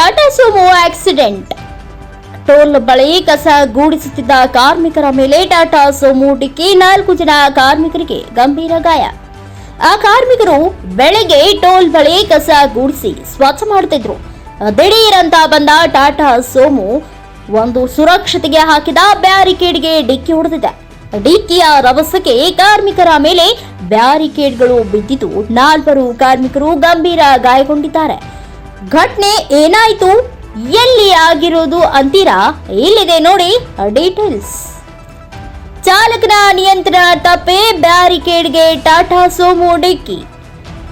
Tata Sumo accident. Toll ಬಳಿ ಕಸ ಗೂಡಿಸುತ್ತಿದ್ದ ಕಾರ್ಮಿಕರ ಮೇಲೆ ಟಾಟಾ ಸುಮೋ ಡಿಕ್ಕಿ ನಾಲ್ಕು ಜನ ಕಾರ್ಮಿಕರಿಗೆ ಗಂಭೀರ ಗಾಯ. ಆ ಕಾರ್ಮಿಕರು ಬೆಳಗ್ಗೆ ಟೋಲ್ ಬಳಿ ಕಸ ಗೂಡಿಸಿ ಸ್ವಚ್ಛ ಮಾಡುತ್ತಿದ್ರು. ದಿಢೀರಂತ ಬಂದ ಟಾಟಾ ಸೋಮು ಒಂದು ಸುರಕ್ಷತೆಗೆ ಹಾಕಿದ ಬ್ಯಾರಿಕೇಡ್ಗೆ ಡಿಕ್ಕಿ ಹೊಡೆದಿದೆ. ಡಿಕ್ಕಿಯ ರಭಸಕ್ಕೆ ಕಾರ್ಮಿಕರ ಮೇಲೆ ಬ್ಯಾರಿಕೇಡ್ಗಳು ಬಿದ್ದಿದ್ದು ನಾಲ್ವರು ಕಾರ್ಮಿಕರು ಗಂಭೀರ ಗಾಯಗೊಂಡಿದ್ದಾರೆ. ಘಟನೆ ಏನಾಯ್ತು? ಎಲ್ಲಿ ಆಗಿರೋದು ಅಂತೀರಾ? ಇಲ್ಲಿದೆ ನೋಡಿ ಡೀಟೇಲ್ಸ್ ಚಾಲಕನ ನಿಯಂತ್ರಣ ತಪ್ಪೆ, ಬ್ಯಾರಿಕೇಡ್ಗೆ ಟಾಟಾ ಸೋಮು ಡಿಕ್ಕಿ.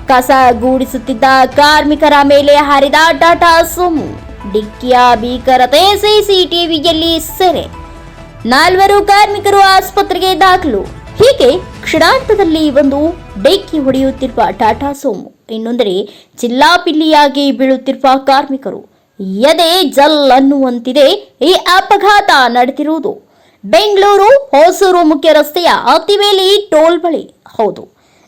ಕಸ ಗೂಡಿಸುತ್ತಿದ್ದ ಕಾರ್ಮಿಕರ ಮೇಲೆ ಹಾರಿದ ಟಾಟಾ ಸೋಮು. ಡಿಕ್ಕಿಯ ಭೀಕರತೆ ಸಿಸಿಟಿವಿಯಲ್ಲಿ ಸೆರೆ. ನಾಲ್ವರು ಕಾರ್ಮಿಕರು ಆಸ್ಪತ್ರೆಗೆ ದಾಖಲು. ಹೀಗೆ ಕ್ಷಣಾಂತದಲ್ಲಿ ಒಂದು ಡಿಕ್ಕಿ ಹೊಡೆಯುತ್ತಿರುವ ಟಾಟಾ ಸೋಮು. ಇನ್ನೊಂದೆಡೆ ಚಿಲ್ಲಾಪಿಲ್ಲಿಯಾಗಿ ಬೀಳುತ್ತಿರುವ ಕಾರ್ಮಿಕರು, ಎದೆ ಜಲ್ ಅನ್ನುವಂತಿದೆ ಈ ಅಪಘಾತ ನಡೆದಿರುವುದು. ಬೆಂಗಳೂರು, ಹೊಸೂರು ಮುಖ್ಯ ರಸ್ತೆಯ ಅತಿವೇಲಿ ಟೋಲ್ ಬಳಿ. ಹೌದು,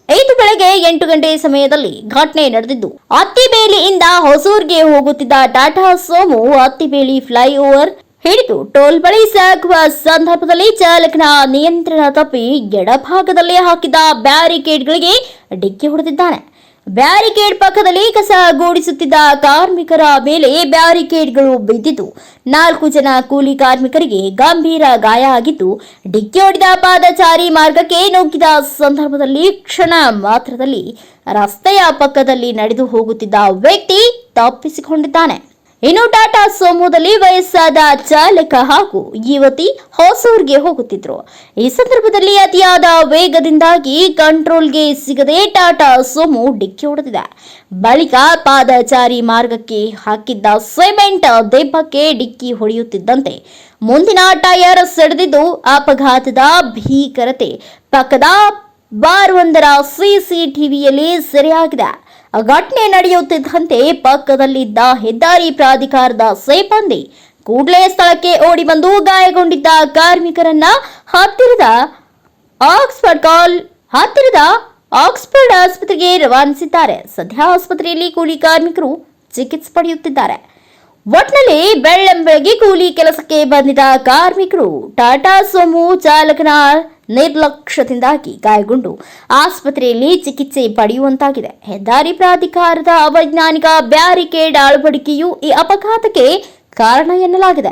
ಐದು ಬೆಳಗ್ಗೆ ಎಂಟು ಗಂಟೆ ಸಮಯದಲ್ಲಿ ಘಟನೆ ನಡೆದಿದ್ದು ಅತ್ತಿಬೇಲಿಯಿಂದ ಹೊಸೂರ್ಗೆ ಹೋಗುತ್ತಿದ್ದ ಟಾಟಾ ಸೋಮು ಅತ್ತಿಬೇಲಿ ಫ್ಲೈಓವರ್ ಹಿಡಿದು ಟೋಲ್ ಬಳಿ ಸಾಗುವ ಸಂದರ್ಭದಲ್ಲಿ ಚಾಲಕನ ನಿಯಂತ್ರಣ ತಪ್ಪಿ ಎಡಭಾಗದಲ್ಲಿ ಹಾಕಿದ ಬ್ಯಾರಿಕೇಡ್ಗಳಿಗೆ ಡಿಕ್ಕಿ ಹೊಡೆದಿದ್ದಾನೆ. ಬ್ಯಾರಿಕೇಡ್ ಪಕ್ಕದಲ್ಲಿ ಕಸ ಗೂಡಿಸುತ್ತಿದ್ದ ಕಾರ್ಮಿಕರ ಮೇಲೆ ಬ್ಯಾರಿಕೇಡ್ಗಳು ಬಿದ್ದಿದ್ದು, ನಾಲ್ಕು ಜನ ಕೂಲಿ ಕಾರ್ಮಿಕರಿಗೆ ಗಂಭೀರ ಗಾಯ ಆಗಿದ್ದು, ಡಿಕ್ಕಿ ಹೊಡೆದ ಪಾದಚಾರಿ ಮಾರ್ಗಕ್ಕೆ ನುಗ್ಗಿದ ಸಂದರ್ಭದಲ್ಲಿ ಕ್ಷಣ ಮಾತ್ರದಲ್ಲಿ ರಸ್ತೆಯ ಪಕ್ಕದಲ್ಲಿ ನಡೆದು ಹೋಗುತ್ತಿದ್ದ ವ್ಯಕ್ತಿ ತಪ್ಪಿಸಿಕೊಂಡಿದ್ದಾನೆ. ಇನ್ನು ಟಾಟಾ ಸೋಮೋದಲ್ಲಿ ವಯಸ್ಸಾದ ಚಾಲಕ ಹಾಗೂ ಯುವತಿ ಹೊಸೂರ್ಗೆ ಹೋಗುತ್ತಿದ್ರು. ಈ ಸಂದರ್ಭದಲ್ಲಿ ಅತಿಯಾದ ವೇಗದಿಂದಾಗಿ ಕಂಟ್ರೋಲ್ಗೆ ಸಿಗದೆ ಟಾಟಾ ಸೋಮು ಡಿಕ್ಕಿ ಹೊಡೆದಿದೆ. ಬಳಿಕ ಪಾದಚಾರಿ ಮಾರ್ಗಕ್ಕೆ ಹಾಕಿದ್ದ ಸಿಮೆಂಟ್ ದೆಬ್ಬಕ್ಕೆ ಡಿಕ್ಕಿ ಹೊಡೆಯುತ್ತಿದ್ದಂತೆ ಮುಂದಿನ ಟಯರ್ ಸೆಡೆದಿದ್ದು ಅಪಘಾತದ ಭೀಕರತೆ. ಪಕ್ಕದ ಬಾರ್ ಒಂದರ ಸಿಸಿಟಿವಿಯಲ್ಲಿ ಸೆರೆಯಾಗಿದೆ. ಘಟನೆ ನಡೆಯುತ್ತಿದ್ದಂತೆ ಪಕ್ಕದಲ್ಲಿದ್ದ ಹೆದ್ದಾರಿ ಪ್ರಾಧಿಕಾರದ ಸಿಬ್ಬಂದಿ ಕೂಡಲೇ ಸ್ಥಳಕ್ಕೆ ಓಡಿ ಬಂದು ಗಾಯಗೊಂಡಿದ್ದ ಕಾರ್ಮಿಕರನ್ನ ಹತ್ತಿರದ ಆಕ್ಸ್ಫರ್ಡ್ ಕಾಲ್, ಹತ್ತಿರದ ಆಕ್ಸ್ಫರ್ಡ್ ಆಸ್ಪತ್ರೆಗೆ ರವಾನಿಸಿದ್ದಾರೆ. ಸದ್ಯ ಆಸ್ಪತ್ರೆಯಲ್ಲಿ ಕೂಲಿ ಕಾರ್ಮಿಕರು ಚಿಕಿತ್ಸೆ ಪಡೆಯುತ್ತಿದ್ದಾರೆ. ಒಟ್ನಲ್ಲಿ ಬೆಳ್ಳಂಬೆಳಗ್ಗೆ ಕೂಲಿ ಕೆಲಸಕ್ಕೆ ಬಂದಿದ್ದ ಕಾರ್ಮಿಕರು ಟಾಟಾ ಸೋಮು ಚಾಲಕನ ನಿರ್ಲಕ್ಷ್ಯದಿಂದಾಗಿ ಗಾಯಗೊಂಡು ಆಸ್ಪತ್ರೆಯಲ್ಲಿ ಚಿಕಿತ್ಸೆ ಪಡೆಯುವಂತಾಗಿದೆ. ಹೆದ್ದಾರಿ ಪ್ರಾಧಿಕಾರದ ಅವೈಜ್ಞಾನಿಕ ಬ್ಯಾರಿಕೇಡ್ ಅಳವಡಿಕೆಯು ಈ ಅಪಘಾತಕ್ಕೆ ಕಾರಣ ಎನ್ನಲಾಗಿದೆ.